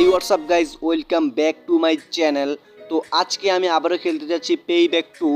এই WhatsApp guys welcome back to my channel তো আজকে আমি আবারও খেলতে যাচ্ছি পে ব্যাক টু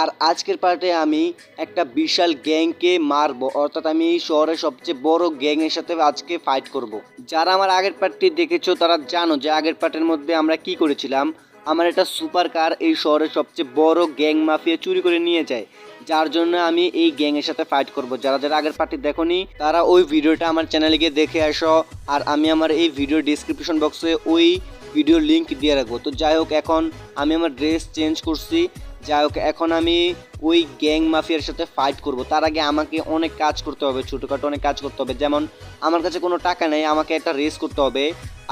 আর আজকের পার্টে আমি একটা বিশাল গ্যাংকে মারবো। অর্থাৎ আমি এই শহরের সবচেয়ে বড় গ্যাংয়ের সাথে আজকে ফাইট করব। যারা আমার আগের পার্টটি দেখেছ, তারা জানো যে আগের পার্টের মধ্যে আমরা কি করেছিলাম? আমার একটা সুপার কার এই শহরের সবচেয়ে বড় গ্যাং মাফিয়া চুরি করে নিয়ে যায়। যার জন্য আমি এই গ্যাংয়ের সাথে ফাইট করব। যারা যারা আগের পার্টি দেখোনি, তারা ওই ভিডিওটা আমার চ্যানেলে গিয়ে দেখে আসো। আর আমি আমার এই ভিডিও ডিসক্রিপশন বক্সে ওই ভিডিও লিঙ্ক দিয়ে রাখব। তো যাই হোক, এখন আমি আমার ড্রেস চেঞ্জ করছি। যাই হোক, এখন আমি ওই গ্যাং মাফিয়ার সাথে ফাইট করব। তার আগে আমাকে অনেক কাজ করতে হবে, ছোটোখাটো অনেক কাজ করতে হবে। যেমন, আমার কাছে কোনো টাকা নেই, আমাকে একটা রেস করতে হবে।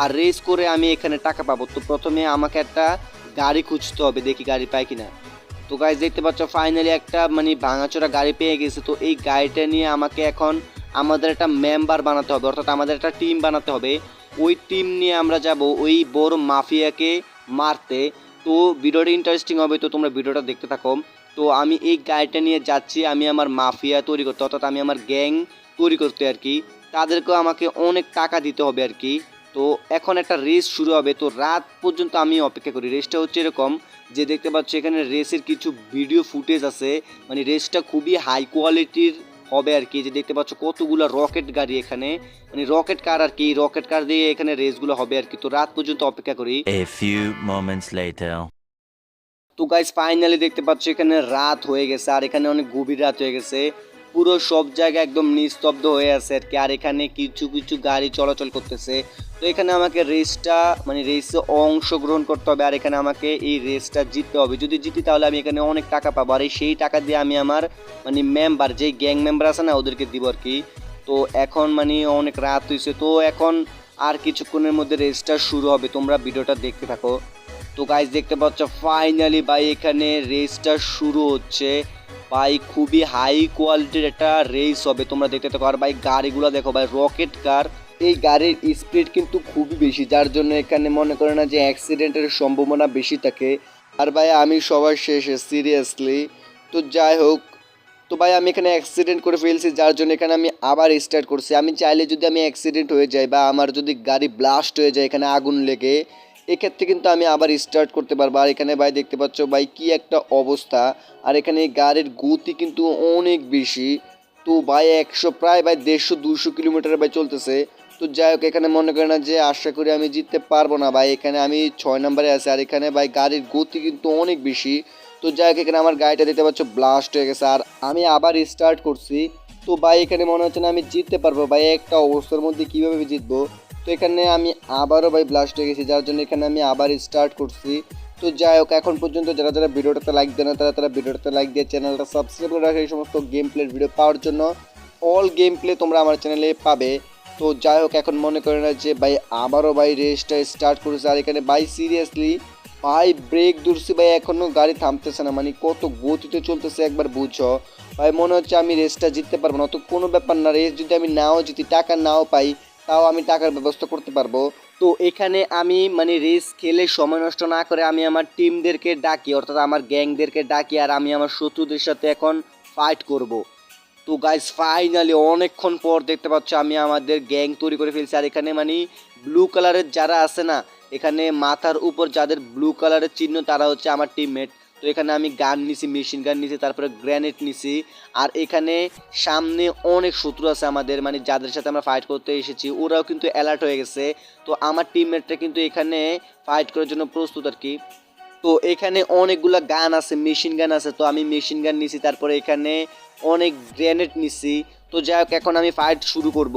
আর রেস করে আমি এখানে টাকা পাবো। তো প্রথমে আমাকে একটা গাড়ি খুঁজতে হবে, দেখি গাড়ি পাই কিনা। তো গাইজ দেখতে পাচ্ছ ফাইনালি একটা মানে ভাঙাচোরা গাড়ি পেয়ে গেছে। তো এই গাড়িটা নিয়ে আমাকে এখন আমাদের একটা মেম্বার বানাতে হবে, অর্থাৎ আমাদের একটা টিম বানাতে হবে। ওই টিম নিয়ে আমরা যাব, ওই বড় মাফিয়াকে মারতে। তো ভিডিওটা ইন্টারেস্টিং হবে, তো তোমরা ভিডিওটা দেখতে থাকো। তো আমি এই গাড়িটা নিয়ে যাচ্ছি, আমি আমার মাফিয়া তৈরি করতে, অর্থাৎ আমি আমার গ্যাং তৈরি করতে আর কি। তাদেরকেও আমাকে অনেক টাকা দিতে হবে আর কি। তো এখন একটা রেস শুরু হবে, তো রাত পর্যন্ত আমি অপেক্ষা করি। রেসটা হচ্ছে এরকম যে দেখতে পাচ্ছ এখানে রেসের কিছু ভিডিও ফুটেজ আছে। মানে রেসটা খুবই হাই কোয়ালিটির হবে আর কি যে দেখতে পাচ্ছ কতগুলো রকেট গাড়ি এখানে। মানে রকেট কার আর কি রকেট কার দিয়ে এখানে রেসগুলো হবে আর কি। তো রাত পর্যন্ত অপেক্ষা করি। A few moments later. তো গাইজ ফাইনালি দেখতে পাচ্ছ এখানে রাত হয়ে গেছে আর এখানে অনেক গভীর রাত হয়ে গেছে। পুরো সব জায়গা একদম নিস্তব্ধ হয়ে আছে আর কি। আর এখানে কিছু কিছু গাড়ি চলাচল করতেছে। তো এখানে আমাকে রেসটা মানে রেসে অংশগ্রহণ করতে হবে আর এখানে আমাকে এই রেসটা জিততে হবে। যদি জিতি তাহলে আমি এখানে অনেক টাকা পাবো। আর এই সেই টাকা দিয়ে আমি আমার মানে মেম্বার যেই গ্যাং মেম্বার আছে না, ওদেরকে দিব আর কি। তো এখন মানে অনেক রাত হয়েছে তো এখন আর কিছুক্ষণের মধ্যে রেসটা শুরু হবে। তোমরা ভিডিওটা দেখতে থাকো। তো গাইজ দেখতে পাচ্ছ ফাইনালি ভাই, এখানে রেসটা শুরু হচ্ছে। ভাই, খুবই হাই কোয়ালিটির একটা রেস হবে। তোমরা দেখতে থাকো। আর ভাই, গাড়িগুলো দেখো ভাই রকেট কার এই গাড়ির স্পিড কিন্তু খুবই বেশি, যার জন্য এখানে মনে করে না যে অ্যাক্সিডেন্টের সম্ভাবনা বেশি থাকে। আর ভাই, আমি সবার শেষে সিরিয়াসলি তো যাই হোক, তো ভাই, আমি এখানে অ্যাক্সিডেন্ট করে ফেলছি, যার জন্য এখানে আমি আবার স্টার্ট করছি। আমি চাইলে যদি আমি অ্যাক্সিডেন্ট হয়ে যাই বা আমার যদি গাড়ি ব্লাস্ট হয়ে যায়, এখানে আগুন লেগে এক্ষেত্রে কিন্তু আমি আবার স্টার্ট করতে পারব। আর এখানে ভাই দেখতে পাচ্ছ ভাই কি একটা অবস্থা। আর এখানে গাড়ির গতি কিন্তু অনেক বেশি। তো ভাই একশো, প্রায় ভাই দেড়শো দুশো কিলোমিটার ভাই চলতেছে। তো যাই হোক, এখানে মনে করে না যে আশা করি আমি জিততে পারব না ভাই। এখানে আমি ছয় নম্বরে আছি আর এখানে ভাই গাড়ির গতি কিন্তু অনেক বেশি। তো যাই হোক, এখানে আমার গাড়িটা দেখতে পাচ্ছ ব্লাস্ট হয়ে গেছে। আর আমি আবার স্টার্ট করছি। তো ভাই এখানে মনে হচ্ছে না আমি জিততে পারব। ভাই একটা অবস্থার মধ্যে কীভাবে জিতবো? তো এখানে আমি আবারও ভাই ব্লাস্ট হয়ে গেছি, যার জন্য এখানে আমি আবার স্টার্ট করছি। তো যাই হোক, এখন পর্যন্ত যারা যারা ভিডিওটাতে লাইক দেয় না, তারা তারা ভিডিওটাতে লাইক দিয়ে চ্যানেলটা সাবস্ক্রাইব করে রাখে। এই সমস্ত গেম প্লের ভিডিও পাওয়ার জন্য অল গেম প্লে তোমরা আমার চ্যানেলে পাবে। তো যাই হোক, এখন মনে করে না যে ভাই আবারও ভাই রেসটা স্টার্ট করেছে। আর এখানে ভাই সিরিয়াসলি ভাই ব্রেক ধরছি ভাই এখনও গাড়ি থামতেছে না। মানে কত গতিতে চলতেছে একবার বুঝো। ভাই মনে হচ্ছে আমি রেসটা জিততে পারব না। তো কোনো ব্যাপার না রেস যদি আমি নাও জিতি, টাকা নাও পাই তাও আমি টাকার ব্যবস্থা করতে পারব। তো এখানে আমি মানে রেস খেলে সময় নষ্ট না করে আমি আমার টিমদেরকে ডাকি, অর্থাৎ আমার গ্যাংদেরকে ডাকি আর আমি আমার শত্রুদের সাথে এখন ফাইট করব। তো গাইজ ফাইনালি অনেকক্ষণ পর দেখতে পাচ্ছ আমি আমাদের গ্যাং তৈরি করে ফেলছি। আর এখানে মানে ব্লু কালারের যারা আছে না, এখানে মাথার উপর যাদের ব্লু কালারের চিহ্ন, তারা হচ্ছে আমার টিমমেট তো এখানে আমি গান নিছি মেশিন গান নিছি, তারপরে গ্র্যানেড নিছি। আর এখানে সামনে অনেক শত্রু আছে আমাদের মানে যাদের সাথে আমরা ফাইট করতে এসেছি, ওরাও কিন্তু অ্যালার্ট হয়ে গেছে। তো আমার টিমমেটটা কিন্তু এখানে ফাইট করার জন্য প্রস্তুত আর কি। তো এখানে অনেকগুলো গান আছে মেশিন গান আছে, তো আমি মেশিন গান নিছি, তারপরে এখানে অনেক গ্রেনেড নিছি। তো যাই হোক, এখন আমি ফাইট শুরু করব।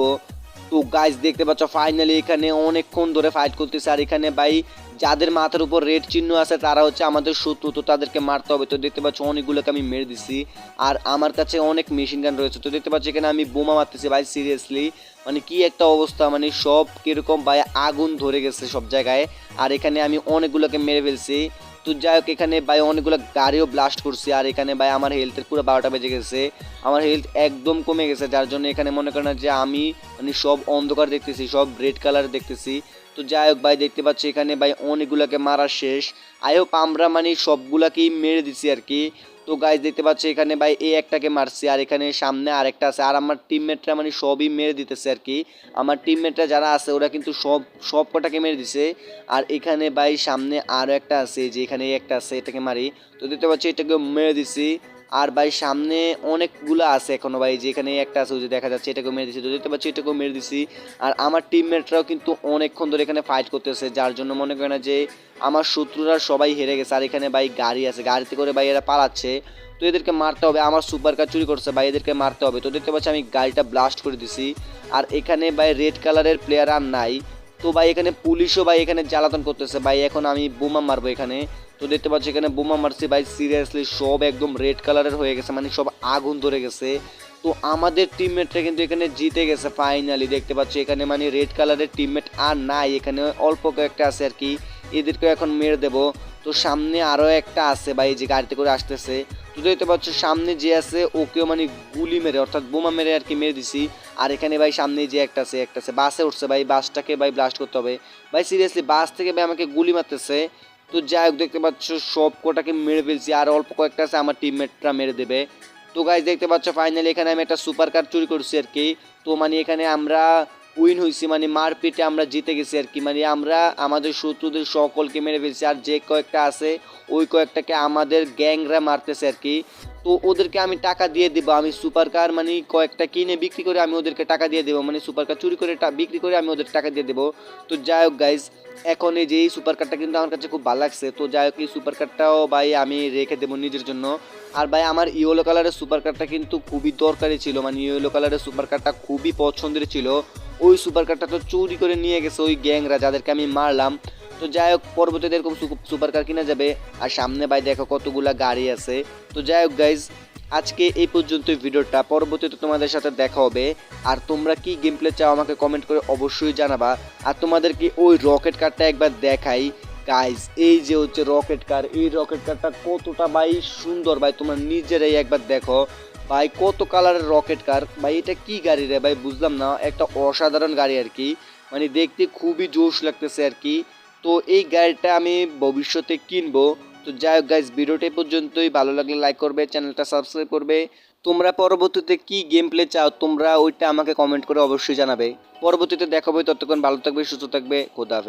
তো গাইজ দেখতে পাচ্ছ ফাইনালি এখানে অনেকক্ষণ ধরে ফাইট করতেছে। আর এখানে ভাই, যাদের মাথার উপর রেড চিহ্ন আছে, তারা হচ্ছে আমাদের শত্রু, তো তাদেরকে মারতে হবে। তো দেখতে পাচ্ছ, অনেকগুলোকে আমি মেরে দিছি। আর আমার কাছে অনেক মেশিন গান রয়েছে। তো দেখতে পাচ্ছ, এখানে আমি বোমা মারতেছি ভাই সিরিয়াসলি মানে কি একটা অবস্থা মানে সব কীরকম ভাই, আগুন ধরে গেছে সব জায়গায়। আর এখানে আমি অনেকগুলোকে মেরে ফেলছি। তো যাই হোক, এখানে ভাই অনেকগুলো গাড়িও ব্লাস্ট করছে, আর এখানে ভাই আমার হেলথের পুরো বারোটা বেজে গেছে। আমার হেলথ একদম কমে গেছে, যার জন্য এখানে মনে করেন যে আমি মানে সব অন্ধকার দেখতেছি, সব রেড কালার দেখতেছি। তো যাই হোক ভাই, দেখতে পাচ্ছি এখানে ভাই অনেকগুলোকে মারা শেষ। আই হোপ আমরা মানে সবগুলাকেই মেরে দিছি আর কি। তো গাইজ দেখতে পাচ্ছি এখানে ভাই এই একটাকে মারছি, আর এখানে সামনে আরেকটা আছে। আর আমার টিমমেটরা মানে সবই মেরে দিতেছে আর কি। আমার টিমমেটরা যারা আছে, ওরা কিন্তু সব সব কটাকে মেরে দিছে। আর এখানে ভাই সামনে আরও একটা আছে, যে এখানে একটা আছে, এটাকে মারি। তো দেখতে পাচ্ছি এটাকে মেরে দিছি। আর ভাই, সামনে অনেকগুলো আছে এখনও ভাই, যেখানে একটা আছে যে দেখা যাচ্ছে, এটাকেও মেরে দিছি। তো দেখতে পাচ্ছি, এটাকেও মেরে দিছি। আর আমার টিমমেটরাও কিন্তু অনেকক্ষণ ধরে এখানে ফাইট করতেছে, যার জন্য মনে করে না যে আমার শত্রুরা সবাই হেরে গেছে। আর এখানে ভাই, গাড়ি আছে। গাড়িতে করে ভাই, এরা পালাচ্ছে। তো এদেরকে মারতে হবে। আমার সুপার কার চুরি করছে ভাই, এদেরকে মারতে হবে। তো দেখতে পাচ্ছি, আমি গাড়িটা ব্লাস্ট করে দিছি। আর এখানে ভাই রেড কালারের প্লেয়ার আর নাই। তো ভাই, এখানে পুলিশও ভাই এখানে জ্বালাতন করতেছে। ভাই, এখন আমি বোমা মারবো এখানে। তো দেখতে পাচ্ছি এখানে বোমা মারছি। ভাই সিরিয়াসলি সব একদম রেড কালারের হয়ে গেছে মানে সব আগুন ধরে গেছে। তো আমাদের টিমমেটরা কিন্তু এখানে জিতে গেছে ফাইনালি দেখতে পাচ্ছি এখানে মানে রেড কালারের টিমমেট আর নাই। এখানে অল্প কয়েকটা আছে আর কি। এদেরকে এখন মেরে দেবো। তো সামনে আরও একটা আছে ভাই, যে গাড়িতে করে আসতেছে। তো দেখতে পাচ্ছ সামনে যে আছে, ওকেও মানে গুলি মেরে, অর্থাৎ বোমা মেরে আর কি মেরে দিছি। আর এখানে ভাই সামনে যে একটা আছে একটা আছে, বাসে উঠছে ভাই, বাসটাকে ভাই ব্লাস্ট করতে হবে। ভাই সিরিয়াসলি বাস থেকে ভাই আমাকে গুলি মারতেছে। তো যাই হোক, দেখতে পাচ্ছ সব কটাকে মেরে ফেলছি, আর অল্প কয়েকটা আছে, আমার টিমমেটরা মেরে দেবে। তো গাইজ দেখতে পাচ্ছ ফাইনালি এখানে আমি একটা সুপার কার চুরি করছি আর কি। তো মানে এখানে আমরা উইন হয়েছি মানে মারপিটে আমরা জিতে গেছি আর কি। মানে আমরা, আমাদের শত্রুদের সকলকে মেরে ফেলছি আর যে কয়েকটা আছে, ওই কয়েকটাকে আমাদের গ্যাংরা মারতেছে আর কি। তো ওদেরকে আমি টাকা দিয়ে দেবো, আমি সুপার কার মানে কয়েকটা কিনে বিক্রি করে আমি ওদেরকে টাকা দিয়ে দেবো মানে সুপার কার চুরি করে বিক্রি করে আমি ওদের টাকা দিয়ে দেবো। তো যাই হোক গাইজ এখন এই যে এই সুপার কারটা কিন্তু আমার কাছে খুব ভালো লাগছে, তো যাই হোক এই সুপার কারটাও ভাই আমি রেখে দেবো নিজের জন্য। আর ভাই আমার ইয়েলো কালারের সুপার কারটা কিন্তু খুবই দরকারি ছিল মানে ইয়েলো কালারের সুপার কারটা খুবই পছন্দের ছিল। ওই সুপার কারটা তো চুরি করে নিয়ে গেছে ওই গ্যাংরা যাদেরকে আমি মারলাম। তো যাই হোক, পরবর্তীতে এরকম সুপার কার কিনা যাবে। আর সামনে ভাই দেখো কতগুলা গাড়ি আছে। তো যাই হোক গাইজ আজকে এই পর্যন্ত ভিডিওটা। পরবর্তীতে তোমাদের সাথে দেখা হবে। আর তোমরা কি গেম প্লে চাও আমাকে কমেন্ট করে অবশ্যই জানাবা। আর তোমাদেরকে ওই রকেট কারটা একবার দেখাই। গাইজ এই যে হচ্ছে রকেট কার এই রকেট কারটা কতটা ভাই সুন্দর ভাই, তোমরা নিজেরাই একবার দেখো। ভাই, কত কালারের রকেট কার? ভাই, এটা কি গাড়ি রে? ভাই, বুঝলাম না, একটা অসাধারণ গাড়ি আর কি। মানে দেখতে খুবই জোশ লাগতেছে আর কি। তো এই গাড়িটা আমি ভবিষ্যতে কিনবো। তো যাই হোক গাইজ ভিডিওটা পর্যন্তই। ভালো লাগলে লাইক করবে, চ্যানেলটা সাবস্ক্রাইব করবে। তোমরা পরবর্তীতে কি গেম প্লে চাও, তোমরা ওইটা আমাকে কমেন্ট করে অবশ্যই জানাবে। পরবর্তীতে দেখাবো, ততক্ষণ ভালো থাকবে, সুস্থ থাকবে। খোদা